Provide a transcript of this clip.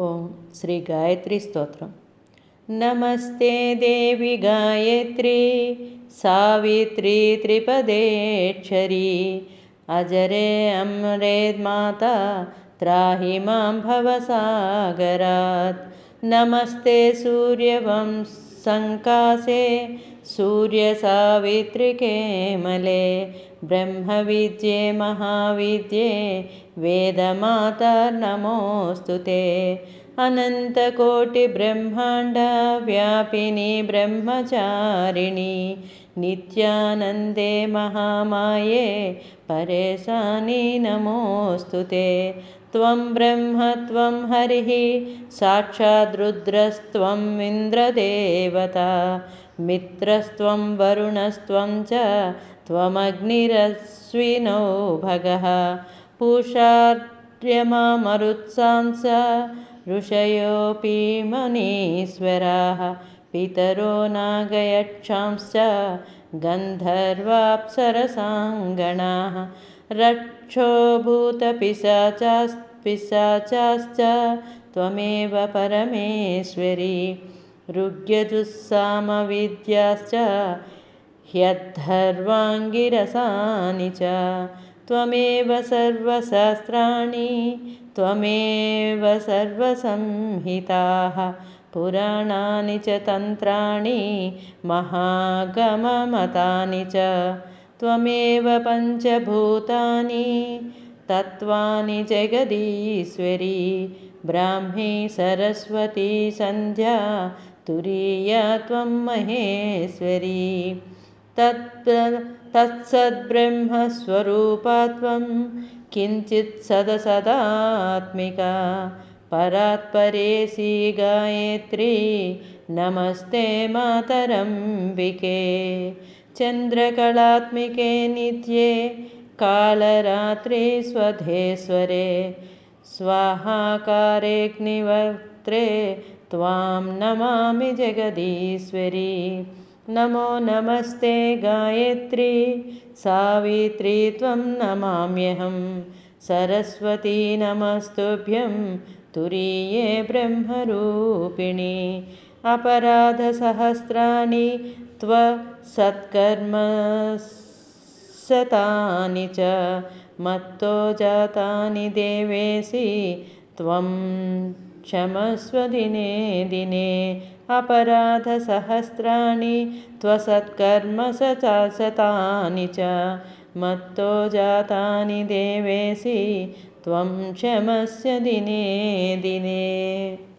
ॐ श्रीगायत्रीस्तोत्रं नमस्ते देवि गायत्री सावित्री त्रिपदेक्षरी अजरे अमरेद्माता त्राहि माँ भवसागरात् नमस्ते सूर्यवंसङ्कासे सूर्यसावित्रिके मले ब्रह्मविद्ये महाविद्ये वेदमाता नमोऽस्तु ते। अनन्तकोटिब्रह्माण्डव्यापिनी ब्रह्मचारिणी नित्यानन्दे महामाये परेशानि नमोऽस्तु ते। त्वं ब्रह्म त्वं हरिः साक्षाद्रुद्रस्त्वम् इन्द्रदेवता। मित्रस्त्वं वरुणस्त्वं च त्वमग्निरश्विनो भगः। पूषार्यमामरुत्सांस ऋषयोऽपि मनीश्वराः पितरो नागयक्षांश्च गन्धर्वाप्सरसाङ्गणाः रक्षोभूतपिशाचाश्च त्वमेव परमेश्वरी। ऋग्यजुस्सामविद्याश्च ह्यद्धर्वाङ्गिरसानि च। त्वमेव सर्वशास्त्राणि त्वमेव सर्वसंहिताः पुराणानि च तन्त्राणि महागममतानि च त्वमेव पञ्चभूतानि। तत्त्वानि जगदीश्वरी ब्राह्मी सरस्वती सन्ध्या तुरीया त्वं महेश्वरी। तत् तत्सद्ब्रह्मस्वरूपा त्वं किञ्चित् सदसदात्मिका परात्परेशी गायत्री। नमस्ते मातरम्बिके चन्द्रकलात्मिके नित्ये कालरात्रि स्वधेश्वरे। स्वाहाकारेऽग्निवक्त्रे त्वां नमामि जगदीश्वरी। नमो नमस्ते गायत्री। सावित्री त्वं नमाम्यहं सरस्वती नमस्तुभ्यं तुरीये ब्रह्मरूपिणी अपराधसहस्राणि त्वसत्कर्मशतानि च मत्तो जातानि देवेशि त्वं क्षमस्व दिने दिने अपराधसहस्राणि त्वसत्कर्मशतानि च मत्तो जातानि देवेशि त्वं क्षमस्य दिने दिने